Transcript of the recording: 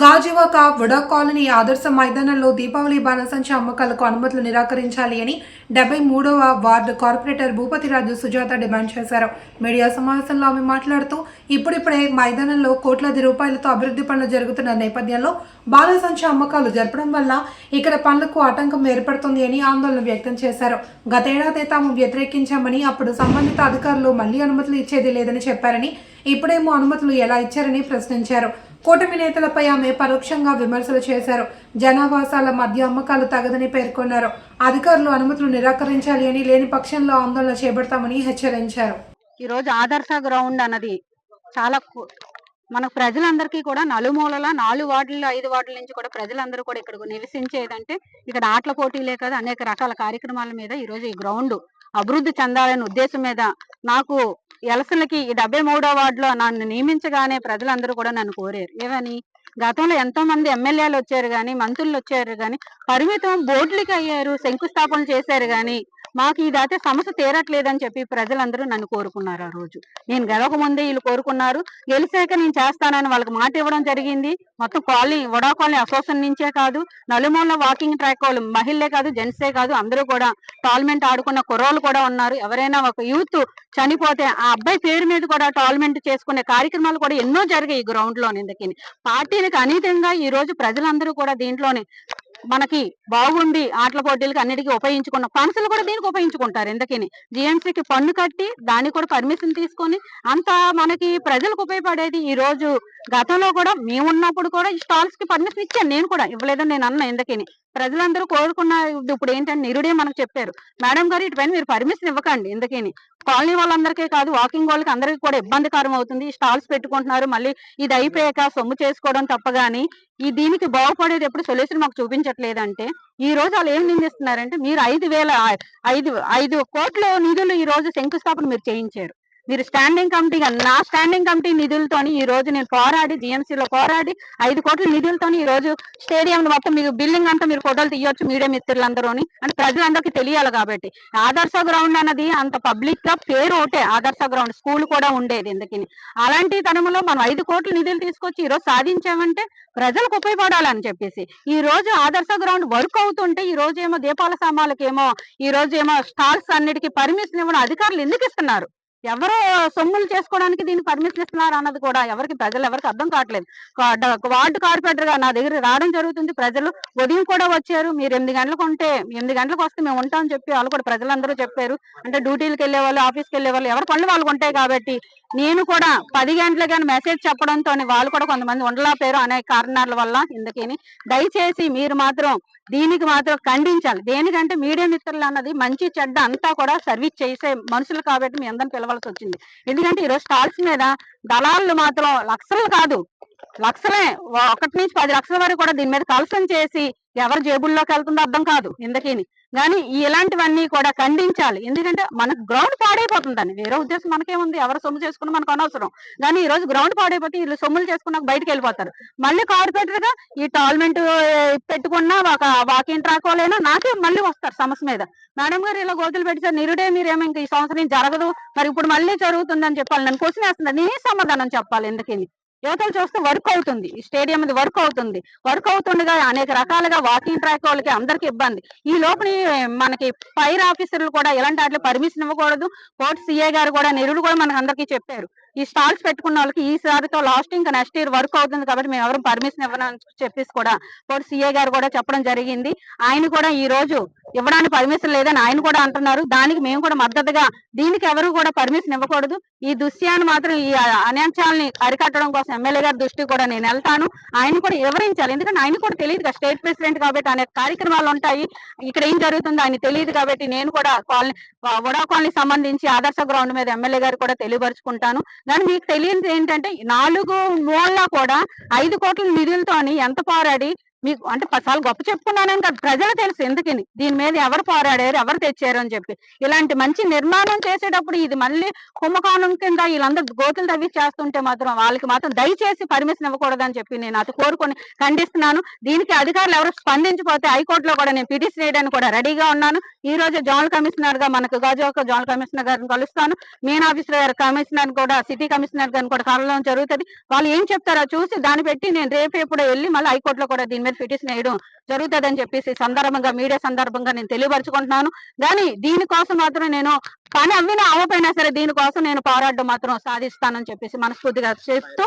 Gajuwaka vada colony ఆదర్శ మైదానంలో దీపావళి బాణసంచ అమ్మకాలకు అనుమతులు నిరాకరించాలి అని డెబ్బై మూడవ ward corporator Bhupathiraju Sujatha demand చేశారు. మీడియా సమావేశంలో ఆమె మాట్లాడుతూ ఇప్పుడిప్పుడే మైదానంలో కోట్లాది రూపాయలతో అభివృద్ధి పనులు జరుగుతున్న నేపథ్యంలో బాణసంచ అమ్మకాలు జరపడం వల్ల ఇక్కడ పనులకు ఆటంకం ఏర్పడుతుంది అని ఆందోళన వ్యక్తం చేశారు. గతేడాది తాము వ్యతిరేకించామని అప్పుడు సంబంధిత అధికారులు మళ్ళీ అనుమతులు ఇచ్చేది లేదని చెప్పారని ఇప్పుడేమో అనుమతులు ఎలా ఇచ్చారని ప్రశ్నించారు. కూటమి నేతలపై ఆమె పరోక్షంగా విమర్శలు చేశారు. జనావాసాల మధ్య అమ్మకాలు తగదని పేర్కొన్నారు. అధికారులు అనుమతులు నిరాకరించాలి అని లేని పక్షంలో ఆందోళన చేపడతామని హెచ్చరించారు. ఈ రోజు ఆదర్శ గ్రౌండ్ అన్నది చాలా మన ప్రజలందరికీ కూడా నలుమూలల నాలుగు వార్డుల ఐదు వార్డుల నుంచి కూడా ప్రజలందరూ కూడా ఇక్కడ నివసించేదంటే ఇక్కడ ఆటల పోటీలే కదా అనేక రకాల కార్యక్రమాల మీద ఈ రోజు ఈ గ్రౌండ్ అభివృద్ధి చెందాలనే ఉద్దేశం మీద నాకు ఎలసలకి ఈ డెబ్బై మూడో వార్డులో నన్ను నియమించగానే ప్రజలందరూ కూడా నన్ను కోరారు. ఏమని గతంలో ఎంతో మంది ఎమ్మెల్యేలు వచ్చారు కానీ మంత్రులు వచ్చారు కానీ పరిమితం బోర్డులకి అయ్యారు శంకుస్థాపన చేశారు కానీ మాకు ఇదైతే సమస్య తీరట్లేదని చెప్పి ప్రజలందరూ నన్ను కోరుకున్నారు ఆ రోజు. నేను గెలవక ముందే వీళ్ళు కోరుకున్నారు. గెలిచాక నేను చేస్తానని వాళ్ళకి మాట ఇవ్వడం జరిగింది. మొత్తం కాలనీ వడా కాలనీ అసోసియేషన్ నుంచే కాదు నలుమూల వాకింగ్ ట్రాక్ వాళ్ళు మహిళలే కాదు జెంట్సే కాదు అందరూ కూడా టాల్మెంట్ ఆడుకున్న కుర్రోళ్ళు కూడా ఉన్నారు. ఎవరైనా ఒక యూత్ చనిపోతే ఆ అబ్బాయి పేరు మీద కూడా టాల్మెంట్ చేసుకునే కార్యక్రమాలు కూడా ఎన్నో జరిగాయి ఈ గ్రౌండ్లో ఇందుకని పార్టీలకు అనీతంగా ఈ రోజు ప్రజలందరూ కూడా దీంట్లోనే మనకి బాగుండి ఆటల పోటీలకి అన్నిటికీ ఉపయోగించుకున్న ఫండ్స్ కూడా దీనికి ఉపయోగించుకుంటారు ఎందుకని? జిఎంసీకి పన్ను కట్టి దానికి కూడా పర్మిషన్ తీసుకొని అంత మనకి ప్రజలకు ఉపయోగపడేది ఈ రోజు గతంలో కూడా మేము ఉన్నప్పుడు కూడా ఈ స్టాల్స్కి పర్మిషన్ ఇచ్చాను నేను కూడా. ఇవ్వలేదని నేను అన్నా ఎందుకని? ప్రజలందరూ కోరుకున్న ఇప్పుడు ఏంటంటే నిరుడే మనకు చెప్పారు. మేడం గారు ఇటుపైన మీరు పర్మిషన్ ఇవ్వకండి ఎందుకని? కాలనీ వాళ్ళందరికీ కాదు వాకింగ్ వాళ్ళకి అందరికీ కూడా ఇబ్బందికరం అవుతుంది. స్టాల్స్ పెట్టుకుంటున్నారు మళ్ళీ ఇది అయిపోయాక సొమ్ము చేసుకోవడం తప్ప గానీ ఈ దీనికి బాగుపడేది ఎప్పుడు సొల్యూషన్ మాకు చూపించట్లేదంటే ఈ రోజు వాళ్ళు ఏం నిందిస్తున్నారంటే మీరు ఐదు వేల ఐదు ఐదు కోట్ల నిధులు ఈ రోజు శంకుస్థాపన మీరు చేయించారు. మీరు స్టాండింగ్ కమిటీ నా స్టాండింగ్ కమిటీ నిధులతోని ఈ రోజు నేను పోరాడి జిఎంసీలో లో పోరాడి ఐదు కోట్ల నిధులతోని ఈ రోజు స్టేడియం మొత్తం మీరు బిల్డింగ్ అంతా మీరు ఫోటోలు తీయొచ్చు మీడియా మిత్రులందరూ అంటే ప్రజలందరికీ తెలియాలి కాబట్టి. ఆదర్శ గ్రౌండ్ అన్నది అంత పబ్లిక్గా పేరు ఒకటే ఆదర్శ గ్రౌండ్. స్కూల్ కూడా ఉండేది ఎందుకని అలాంటి తరంలో మనం ఐదు కోట్ల నిధులు తీసుకొచ్చి ఈ రోజు సాధించామంటే ప్రజలకు ఉపయోగపడాలని చెప్పేసి. ఈ రోజు ఆదర్శ గ్రౌండ్ వర్క్ అవుతుంటే ఈ రోజు ఏమో దీపాల సామాన్లకేమో ఈ రోజు ఏమో స్టాల్స్ అన్నిటికీ పర్మిషన్ ఇవ్వడం అధికారులు ఎందుకు ఇస్తున్నారు? ఎవరో సొమ్ములు చేసుకోవడానికి దీన్ని పర్మిషన్ ఇస్తున్నారు అన్నది కూడా ఎవరికి ప్రజలు ఎవరికి అర్థం కావట్లేదు. వార్డు కార్పొరేటర్గా నా దగ్గర రావడం జరుగుతుంది. ప్రజలు ఉదయం కూడా వచ్చారు. మీరు ఎనిమిది గంటలకు ఉంటే ఎనిమిది గంటలకు వస్తే మేము ఉంటామని చెప్పి వాళ్ళు కూడా ప్రజలందరూ చెప్పారు. అంటే డ్యూటీలకు వెళ్ళే వాళ్ళు ఆఫీస్కి వెళ్ళే వాళ్ళు ఎవరి పనులు వాళ్ళకు ఉంటాయి కాబట్టి నేను కూడా పది గంటలకు కానీ మెసేజ్ చెప్పడంతో వాళ్ళు కూడా కొంతమంది ఉండలేకపోయారు అనే కారణాల వల్ల ఇందుకని దయచేసి మీరు మాత్రం దీనికి మాత్రం ఖండించాలి. దేనికంటే మీడియా మిత్రులు అన్నది మంచి చెడ్డ అంతా కూడా సర్వీస్ చేసే మనుషులు కాబట్టి మీ అందరిని పిలవాల్సి వచ్చింది ఎందుకంటే ఈరోజు స్టాల్స్ మీద దళాలు మాత్రం లక్షలు కాదు. లక్షలే. ఒకటి నుంచి పది లక్షల వరకు కూడా దీని మీద కలసం చేసి ఎవరి జేబుల్లోకి వెళ్తుందో అర్థం కాదు ఎందుకని కానీ ఇలాంటివన్నీ కూడా ఖండించాలి. ఎందుకంటే మనకు గ్రౌండ్ పాడైపోతుందని వేరే ఉద్దేశం మనకేముంది? ఎవరు సొమ్ము చేసుకున్న మనకు అనవసరం. కానీ ఈ రోజు గ్రౌండ్ పాడైపోతే వీళ్ళు సొమ్ములు చేసుకున్నాక బయటకు వెళ్ళిపోతారు. మళ్ళీ కార్పొరేటర్గా ఈ టాల్మెంట్ పెట్టుకున్న ఒక వాకింగ్ ట్రాక్ వాళ్ళైనా నాకే మళ్ళీ వస్తారు సమస్య మీద. మేడం గారు ఇలా గోతులు పెట్టారు నిరుడే మీరేమో ఇంకా ఈ సంవత్సరం జరగదు. మరి ఇప్పుడు మళ్ళీ జరుగుతుందని చెప్పాలి. నన్ను క్వశ్చన్ వేస్తుంది నేనే సమాధానం చెప్పాలి ఎందుకని యువతలు చూస్తే వర్క్ అవుతుంది. ఈ స్టేడియం ఇది వర్క్ అవుతుంది. వర్క్ అవుతుండగా అనేక రకాలుగా వాకింగ్ ట్రాక్ వాళ్ళకి అందరికి ఇబ్బంది. ఈ లోపల మనకి ఫైర్ ఆఫీసర్లు కూడా ఇలాంటి వాటిలో పర్మిషన్ ఇవ్వకూడదు. కోర్టు సిఏ గారు కూడా నిరుడు కూడా మనకు అందరికీ చెప్పారు. ఈ స్టాల్స్ పెట్టుకున్న వాళ్ళకి ఈ సారితో లాస్ట్ ఇంకా నెక్స్ట్ ఇయర్ వర్క్ అవుతుంది కాబట్టి మేము ఎవరు పర్మిషన్ ఇవ్వనని చెప్పేసి కూడా ఇప్పుడు సీఏ గారు కూడా చెప్పడం జరిగింది. ఆయన కూడా ఈ రోజు ఇవ్వడానికి పర్మిషన్ లేదని ఆయన కూడా అంటున్నారు. దానికి మేము కూడా మద్దతుగా దీనికి ఎవరు కూడా పర్మిషన్ ఇవ్వకూడదు. ఈ దృశ్యాన్ని మాత్రం ఈ అన్యాంశాలని అరికట్టడం కోసం ఎమ్మెల్యే గారి దృష్టికి కూడా నేను వెళ్తాను. ఆయన కూడా వివరించాలి. ఎందుకంటే ఆయన కూడా తెలియదు స్టేట్ ప్రెసిడెంట్ కాబట్టి అనేక కార్యక్రమాలు ఉంటాయి. ఇక్కడ ఏం జరుగుతుందో ఆయన తెలియదు కాబట్టి నేను కూడా కాలనీ వడా కాలనీ సంబంధించి ఆదర్శ గ్రౌండ్ మీద ఎమ్మెల్యే గారు కూడా తెలియపరుచుకుంటాను. కానీ మీకు తెలియదు ఏంటంటే నాలుగు మూల కూడా ఐదు కోట్ల నిధులతోని ఎంత పోరాడి మీకు అంటే చాలా గొప్ప చెప్పుకున్నానని కాదు. ప్రజలు తెలుసు ఎందుకని. దీని మీద ఎవరు పోరాడారు ఎవరు తెచ్చారు అని చెప్పి. ఇలాంటి మంచి నిర్మాణం చేసేటప్పుడు ఇది మళ్ళీ కుంభకోణం కింద వీళ్ళందరూ గోతులు తవ్వి చేస్తుంటే మాత్రం వాళ్ళకి మాత్రం దయచేసి పర్మిషన్ ఇవ్వకూడదని చెప్పి నేను అది కోరుకొని ఖండిస్తున్నాను. దీనికి అధికారులు ఎవరు స్పందించిపోతే హైకోర్టులో కూడా నేను పిటిషన్ వేయడానికి కూడా రెడీగా ఉన్నాను. ఈ రోజు జోనల్ కమిషనర్గా మనకు గాజువాక జోనల్ కమిషనర్ గారిని కలుస్తాను. మెయిన్ ఆఫీసర్ గారు కమిషనర్ కూడా సిటీ కమిషనర్ గారిని కూడా కలవడం జరుగుతుంది. వాళ్ళు ఏం చెప్తారో చూసి దాన్ని పెట్టి నేను రేపు ఎప్పుడో వెళ్ళి మళ్ళీ హైకోర్టులో కూడా దీని మీద పిటిషన్ వేయడం జరుగుతుందని అని చెప్పేసి సందర్భంగా మీడియా సందర్భంగా నేను తెలియపరుచుకుంటున్నాను. కానీ దీనికోసం మాత్రం నేను కానీ అవి అవ్వపోయినా సరే దీనికోసం నేను పోరాడడం మాత్రం సాధిస్తానని చెప్పేసి మనస్ఫూర్తిగా చెప్తూ